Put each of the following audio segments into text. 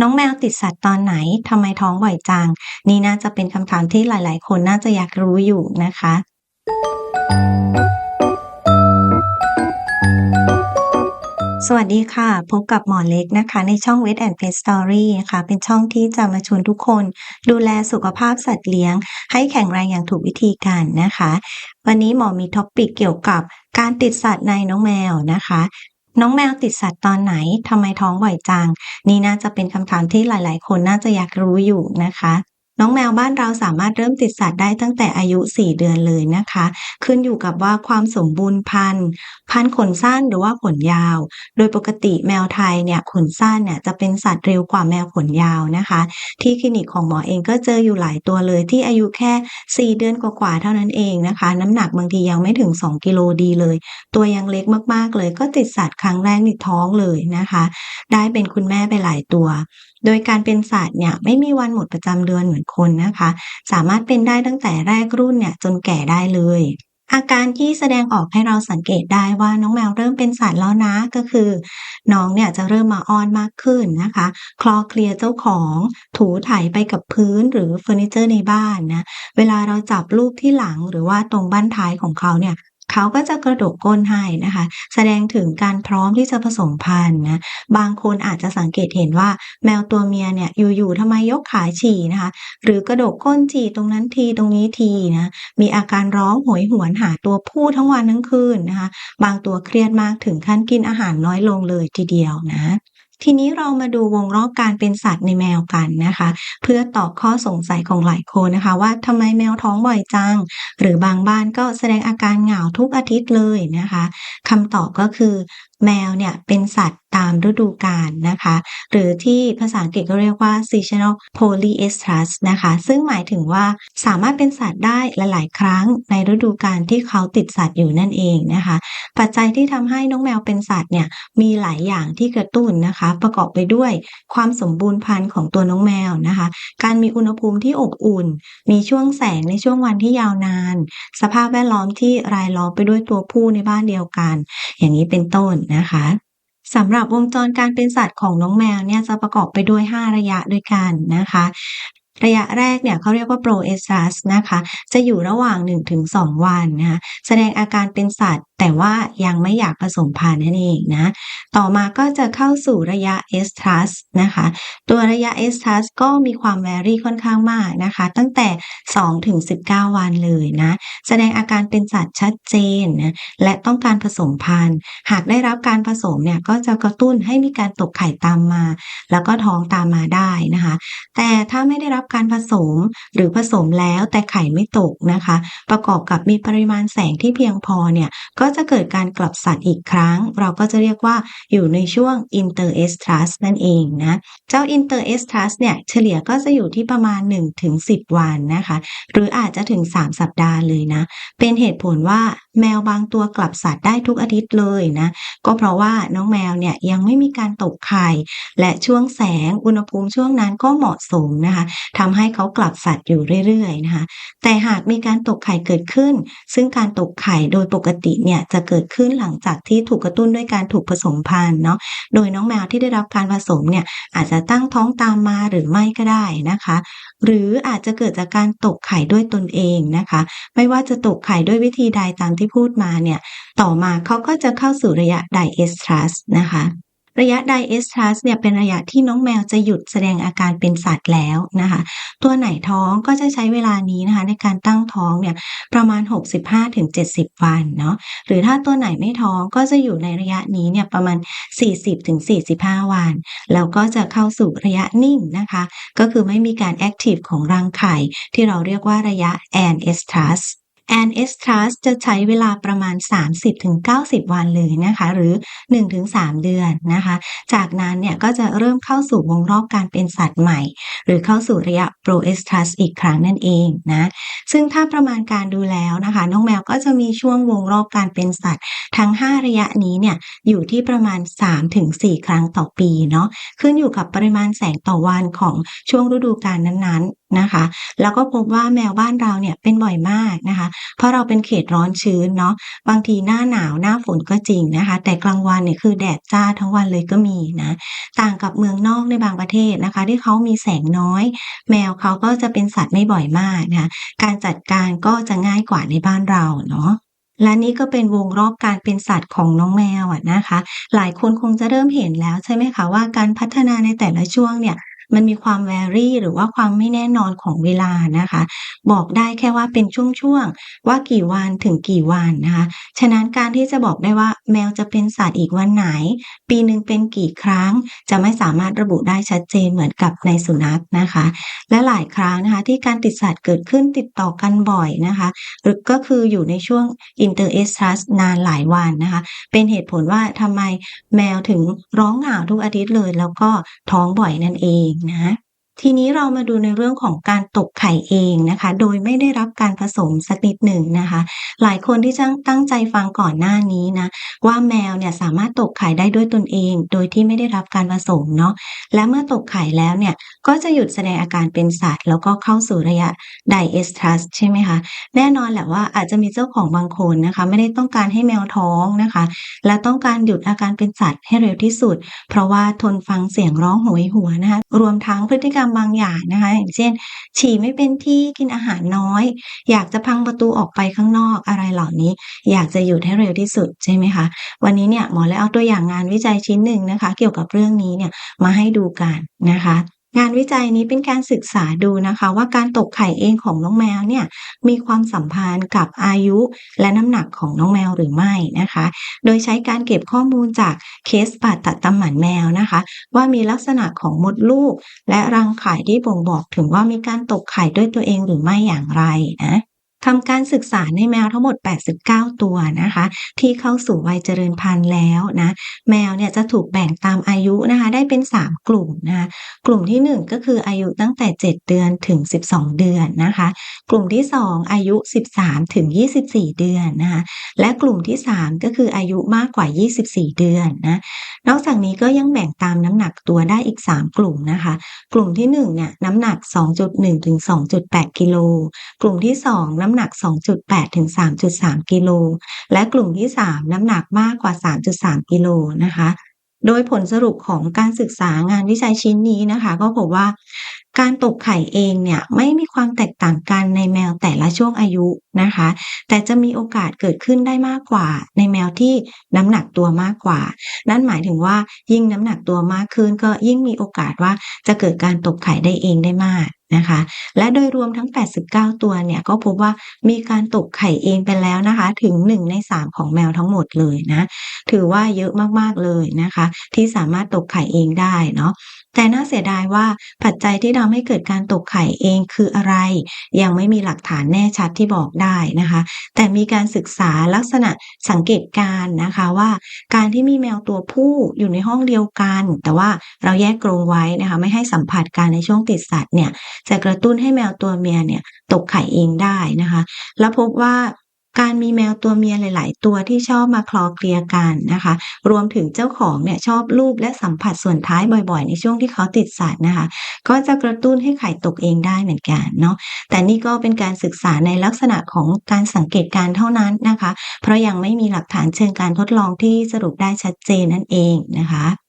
น้องแมวติดสัตว์ตอนไหนทำไมท้องบ่อยจัง นี่น่าจะเป็นคำถามที่หลาย ๆ คนน่าจะอยากรู้อยู่นะคะสวัสดีค่ะ พบกับหมอเล็กนะคะ ในช่อง Vet and Pet Story นะคะ เป็นช่องที่จะมาชวนทุกคน ดูแลสุขภาพสัตว์เลี้ยง ให้แข็งแรงอย่างถูกวิธีกันนะคะ วันนี้หมอมีท็อปปิกเกี่ยวกับการติดสัตว์ในน้องแมวนะคะ น้องแมวติดสัตว์ตอนไหนทำไมท้องบ่อยจัง นี่น่าจะเป็นคำถามที่หลาย ๆ คนน่าจะอยากรู้อยู่นะคะ น้องแมวบ้านเราสามารถเริ่มติดสัตว์ได้ตั้งแต่อายุ 4 เดือนเลยนะคะ ขึ้นอยู่กับว่าความสมบูรณ์พันธุ์ พันธุ์ขนสั้นหรือว่าขนยาว โดยปกติแมวไทยเนี่ยขนสั้นเนี่ยจะเป็นสัตว์เร็วกว่าแมวขนยาวนะคะ ที่คลินิกของหมอเองก็เจออยู่หลายตัวเลยที่อายุแค่ 4 เดือนกว่าๆเท่านั้นเองนะคะ น้ำหนักบางทียังไม่ถึง 2 กิโลดีเลย ตัวยังเล็กมากๆเลย ก็ติดสัตว์ครั้งแรกในท้องเลยนะคะ ได้เป็นคุณแม่ไปหลายตัว โดยการเป็นสัตว์เนี่ยไม่มีวันหมดประจำเดือนเหมือนคนนะคะ สามารถเป็นได้ตั้งแต่แรกรุ่นเนี่ยจนแก่ได้เลย อาการที่แสดงออกให้เราสังเกตได้ว่าน้องแมวเริ่มเป็นสัตว์แล้วนะก็คือ น้องเนี่ยจะเริ่มมาอ้อนมากขึ้นนะคะ คลอเคลียร์เจ้าของถูไถไปกับพื้นหรือเฟอร์นิเจอร์ในบ้านนะเวลาเราจับลูกที่หลังหรือว่าตรงบั้นท้ายของเขาเนี่ย เขาก็จะกระดกก้นให้นะคะ แสดงถึงการพร้อมที่จะผสมพันธุ์นะบางคนอาจจะสังเกตเห็นว่าแมวตัวเมียเนี่ยอยู่ๆทำไมยกขาฉี่นะคะ หรือกระดกก้นฉี่ตรงนั้นทีตรงนี้ทีนะมีอาการร้องโหยหวนหาตัวผู้ทั้งวันทั้งคืนนะคะ บางตัวเครียดมากถึงขั้นกินอาหารน้อยลงเลยทีเดียวนะ ทีนี้เรามาดูวงรอบการเป็นสัตว์ในแมวกันนะคะ เพื่อตอบข้อสงสัยของหลายคนนะคะ ว่าทำไมแมวท้องบ่อยจัง หรือบางบ้านก็แสดงอาการเหงาทุกอาทิตย์เลยนะคะคำตอบก็คือแมวเนี่ยเป็นสัตว์ตามฤดูกาลนะคะ หรือที่ภาษาอังกฤษก็เรียกว่า seasonal polyestrus นะคะ ซึ่งหมายถึงว่าสามารถเป็นสัตว์ได้หลาย ๆ ครั้งในฤดูกาลที่เขาติดสัตว์อยู่นั่นเองนะคะ ปัจจัยที่ทำให้น้องแมวเป็นสัตว์เนี่ยมีหลายอย่างที่กระตุ้นนะคะ ประกอบไปด้วยความสมบูรณ์พันธุ์ของตัวน้องแมวนะคะ การมีอุณหภูมิที่อบอุ่น มีช่วงแสงในช่วงวันที่ยาวนาน สภาพแวดล้อมที่รายล้อมไปด้วยตัวผู้ในบ้านเดียวกัน อย่างนี้เป็นต้นนะคะสำหรับวงจรการเป็นสัตว์ของน้องแมวเนี่ยจะประกอบไปด้วย 5 ระยะด้วยกันนะคะ ระยะแรกเนี่ยเขาเรียกว่าโปรเอสตัสนะคะ จะอยู่ระหว่าง 1-2 วันนะคะแสดงอาการเป็นสัตว์ แต่ว่ายังไม่อยากผสมพันธุ์นั่นเองนะต่อมาก็จะเข้าสู่ระยะเอสทัสนะคะ ตัวระยะเอสทัสก็มีความแวรี่ค่อนข้างมากนะคะ ตั้งแต่ 2-19 วันเลยนะแสดงอาการเป็นสัตว์ชัดเจนนะและต้องการผสมพันธุ์ หากได้รับการผสมเนี่ยก็จะกระตุ้นให้มีการตกไข่ตามมา แล้วก็ท้องตามมาได้นะคะ แต่ถ้าไม่ได้รับการผสม หรือผสมแล้วแต่ไข่ไม่ตกนะคะ ประกอบกับมีปริมาณแสงที่เพียงพอเนี่ยก็จะเกิดการกลับสัตว์อีกครั้ง เราก็จะเรียกว่าอยู่ในช่วง interestrus นั่นเองนะเจ้า interestrus เนี่ยเฉลี่ยก็จะอยู่ที่ประมาณ 1-10 วันนะคะ หรืออาจจะถึง 3 สัปดาห์เลยนะ เป็นเหตุผลว่า แมวบางตัวกลับสัตว์ได้ทุกอาทิตย์เลยนะก็เพราะว่าน้องแมวเนี่ยยังไม่มีการตกไข่ และช่วงแสงอุณหภูมิช่วงนั้นก็เหมาะสมนะคะทำให้เขากลับสัตว์อยู่เรื่อยๆนะคะแต่หากมีการตกไข่เกิดขึ้น ซึ่งการตกไข่โดยปกติเนี่ยจะเกิดขึ้นหลังจากที่ถูกกระตุ้นด้วยการถูกผสมพันธุ์เนาะโดยน้องแมวที่ได้รับการผสมเนี่ยอาจจะตั้งท้องตามมาหรือไม่ก็ได้นะคะ หรืออาจจะเกิดจากการตกไข่ด้วยตนเองนะคะ ไม่ว่าจะตกไข่ด้วยวิธีใดตามที่ที่พูดมาเนี่ย ต่อมาเขาก็จะเข้าสู่ระยะไดเอสทรัสนะคะระยะไดเอสทรัสเนี่ยเป็นระยะที่น้องแมวจะหยุดแสดงอาการเป็นสัตว์แล้วนะคะ ตัวไหนท้องก็จะใช้เวลานี้นะคะ ในการตั้งท้องเนี่ยประมาณ 65-70 วันเนาะหรือถ้าตัวไหนไม่ท้องก็จะอยู่ในระยะนี้เนี่ยประมาณ 40-45 วัน แล้วก็จะเข้าสู่ระยะนิ่งนะคะ ก็คือไม่มีการแอคทีฟของรังไข่ที่เราเรียกว่าระยะแอนเอสทรัส แอนเอสทรัสจะใช้เวลาประมาณ 30-90 วันเลยนะคะ หรือ 1-3 เดือนนะคะ จากนั้นเนี่ยก็จะเริ่มเข้าสู่วงรอบการเป็นสัตว์ใหม่ หรือเข้าสู่ระยะโปรเอสทรัสอีกครั้งนั่นเองนะซึ่งถ้าประมาณการดูแล้วนะคะ น้องแมวก็จะมีช่วงวงรอบการเป็นสัตว์ ทั้ง 5 ระยะนี้เนี่ยอยู่ที่ประมาณ 3-4 ครั้งต่อปีเนาะขึ้นอยู่กับปริมาณแสงต่อวันของช่วงฤดูกาลนั้นๆนะคะ แล้วก็พบว่าแมวบ้านเราเนี่ยเป็นบ่อยมากนะคะ เพราะเราเป็นเขตร้อนชื้นเนาะบางทีหน้าหนาวหน้าฝนก็จริงนะคะ แต่กลางวันเนี่ยคือแดดจ้าทั้งวันเลยก็มีนะต่างกับเมืองนอกในบางประเทศนะคะ ที่เขามีแสงน้อย แมวเขาก็จะเป็นสัตว์ไม่บ่อยมากนะคะการจัดการก็จะง่ายกว่าในบ้านเราเนาะและนี่ก็เป็นวงรอบการเป็นสัตว์ของน้องแมวอะนะคะ หลายคนคงจะเริ่มเห็นแล้วใช่ไหมคะว่าการพัฒนาในแต่ละช่วงเนี่ย มันมีความ vary หรือว่าความไม่แน่นอนของเวลานะคะ บอกได้แค่ว่าเป็นช่วงๆว่ากี่วันถึงกี่วันนะคะ ฉะนั้นการที่จะบอกได้ว่าแมวจะเป็นสัตว์อีกวันไหน ปีหนึ่งเป็นกี่ครั้ง จะไม่สามารถระบุได้ชัดเจนเหมือนกับในสุนัขนะคะ และหลายครั้งนะคะที่การติดสัตว์เกิดขึ้นติดต่อกันบ่อยนะคะหรือก็คืออยู่ในช่วง interestrus นานหลายวันนะคะ เป็นเหตุผลว่าทำไมแมวถึงร้องเหงาทุกอาทิตย์เลย แล้วก็ท้องบ่อยนั่นเองนะ ทีนี้เรามาดูในเรื่องของการตกไข่เองนะคะ โดยไม่ได้รับการผสมสักนิดหนึ่งนะคะ หลายคนที่ตั้งตั้งใจฟังก่อนหน้านี้นะว่าแมวเนี่ยสามารถตกไข่ได้ด้วยตนเอง โดยที่ไม่ได้รับการผสมเนาะและเมื่อตกไข่แล้วเนี่ยก็จะหยุดแสดงอาการเป็นสัตว์ แล้วก็เข้าสู่ระยะ Diestrus ใช่ไหมคะแน่นอนแหละว่าอาจจะมีเจ้าของบางคนนะคะ ไม่ได้ต้องการให้แมวท้องนะคะ และต้องการหยุดอาการเป็นสัตว์ให้เร็วที่สุด เพราะว่าทนฟังเสียงร้องโหยหัวนะคะรวมทั้งพฤติกรรมบางอย่างนะคะอย่างเช่น ฉี่ไม่เป็นที่กินอาหารน้อย อยากจะพังประตูออกไปข้างนอกอะไรเหล่านี้ อยากจะหยุดให้เร็วที่สุดใช่ไหมคะ วันนี้เนี่ยหมอเลยเอาตัวอย่างงานวิจัยชิ้นหนึ่งนะคะ เกี่ยวกับเรื่องนี้เนี่ยมาให้ดูกันนะคะ งานวิจัยนี้เป็นการศึกษาดูนะคะว่าการตกไข่เองของน้องแมวเนี่ยมีความสัมพันธ์กับอายุและน้ำหนักของน้องแมวหรือไม่นะคะ โดยใช้การเก็บข้อมูลจากเคสผ่าตัดตำหมันแมวนะคะ ว่ามีลักษณะของมดลูก และรังไข่ที่บ่งบอกถึงว่ามีการตกไข่ด้วยตัวเองหรือไม่อย่างไรนะ ทำการศึกษาในแมวทั้งหมด 89 ตัวนะคะ ที่เข้าสู่วัยเจริญพันธุ์แล้วนะแมวเนี่ยจะถูกแบ่งตามอายุนะคะ ได้เป็น 3 กลุ่มนะคะกลุ่มที่ 1 ก็คืออายุตั้งแต่ 7 เดือนถึง 12 เดือนนะคะ กลุ่มที่ 2 อายุ 13 ถึง 24 เดือนนะคะและกลุ่มที่ 3 ก็คืออายุมากกว่า 24 เดือนนะนอกจากนี้ก็ยังแบ่งตามน้ำหนักตัวได้อีก 3 กลุ่มนะคะ กลุ่มที่1เนี่ยน้ำหนัก 2.1 ถึง 2.8 กิโลกลุ่มที่ 2 น้ำหนัก 2.8 ถึง 3.3 กิโล และกลุ่มที่ 3 น้ำหนักมากกว่า 3.3 กิโลนะคะ โดยผลสรุปของการศึกษางานวิจัยชิ้นนี้นะคะ ก็พบว่าการตกไข่เองเนี่ยไม่มีความแตกต่างกันในแมวแต่ละช่วงอายุนะคะ แต่จะมีโอกาสเกิดขึ้นได้มากกว่า ในแมวที่น้ำหนักตัวมากกว่า นั่นหมายถึงว่ายิ่งน้ำหนักตัวมากขึ้นก็ยิ่งมีโอกาสว่าจะเกิดการตกไข่ได้เองได้มาก นะคะ และโดยรวมทั้ง 89 ตัวเนี่ยก็พบว่ามีการตกไข่เองไปแล้วนะคะ ถึง 1 ใน 3 ของแมวทั้งหมดเลยนะ ถือว่าเยอะมากๆเลยนะคะ ที่สามารถตกไข่เองได้เนาะ แต่น่าเสียดายว่าปัจจัยที่ทำให้เกิดการตกไข่เองคืออะไร ยังไม่มีหลักฐานแน่ชัดที่บอกได้นะคะ แต่มีการศึกษาลักษณะสังเกตการนะคะว่า การที่มีแมวตัวผู้อยู่ในห้องเดียวกัน แต่ว่าเราแยกกรงไว้นะคะไม่ให้สัมผัสกันในช่วงติดสัตว์เนี่ยจะกระตุ้นให้แมวตัวเมียเนี่ยตกไข่เองได้นะคะ แล้วพบว่า การมีแมวตัวเมียหลาย ๆ ตัวที่ชอบมาคลอเคลียกันนะคะ รวมถึงเจ้าของเนี่ยชอบลูบและสัมผัสส่วนท้ายบ่อย ๆ ในช่วงที่เขาติดสัตว์นะคะ ก็จะกระตุ้นให้ไข่ตกเองได้เหมือนกันเนาะแต่นี่ก็เป็นการศึกษาในลักษณะของการสังเกตการเท่านั้นนะคะ เพราะยังไม่มีหลักฐานเชิงการทดลองที่สรุปได้ชัดเจนนั่นเองนะคะ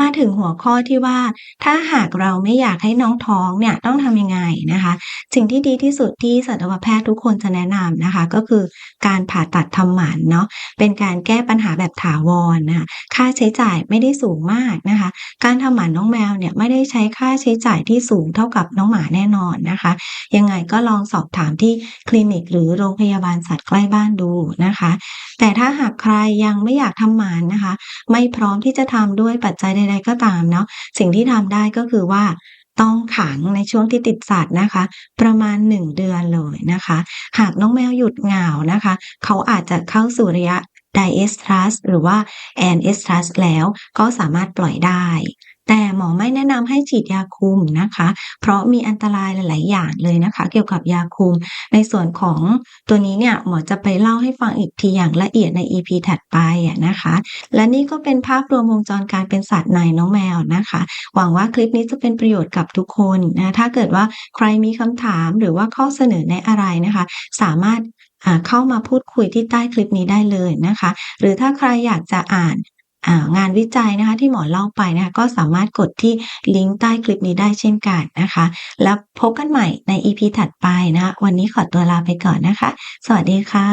มาถึงหัวข้อที่ว่า ถ้าหากเราไม่อยากให้น้องท้องเนี่ยต้องทำยังไงนะคะ สิ่งที่ดีที่สุดที่สัตวแพทย์ทุกคนจะแนะนำนะคะ ก็คือการผ่าตัดทำหมันเนาะเป็นการแก้ปัญหาแบบถาวรนะคะค่าใช้จ่ายไม่ได้สูงมากนะคะ การทำหมันน้องแมวเนี่ยไม่ได้ใช้ค่าใช้จ่ายที่สูงเท่ากับน้องหมาแน่นอนนะคะ ยังไงก็ลองสอบถามที่คลินิกหรือโรงพยาบาลสัตว์ใกล้บ้านดูนะคะ แต่ถ้าหากใครยังไม่อยากทำหมันนะคะ ไม่พร้อมที่จะทำด้วยปัจจัยใดๆก็ตามเนาะสิ่งที่ทำได้ก็คือว่าต้องขังในช่วงที่ติดสัตว์นะคะ ประมาณ 1 เดือนเลยนะคะ หากน้องแมวหยุดเหงานะคะ เขาอาจจะเข้าสู่ระยะไดเอสทรัสหรือว่าแอนเอสทรัสแล้วก็สามารถปล่อยได้ แต่หมอไม่แนะนำให้ฉีดยาคุมนะคะ เพราะมีอันตรายหลาย ๆ อย่างเลยนะคะ เกี่ยวกับยาคุม ในส่วนของตัวนี้เนี่ยหมอจะไปเล่าให้ฟังอีกทีอย่างละเอียดใน EP ถัดไปอะนะคะ และนี่ก็เป็นภาพรวมวงจรการเป็นสัตว์ในน้องแมวนะคะ หวังว่าคลิปนี้จะเป็นประโยชน์กับทุกคนนะถ้าเกิดว่าใครมีคำถามหรือว่าข้อเสนอแนะอะไรนะคะ สามารถเข้ามาพูดคุยที่ใต้คลิปนี้ได้เลยนะคะ หรือถ้าใครอยากจะอ่าน งานวิจัยนะคะที่หมอเล่าไปนะคะก็สามารถกดที่ลิงก์ใต้คลิปนี้ได้เช่นกันนะคะ แล้วพบกันใหม่ใน EP ถัดไปนะคะวันนี้ขอตัวลาไปก่อนนะคะ สวัสดีค่ะ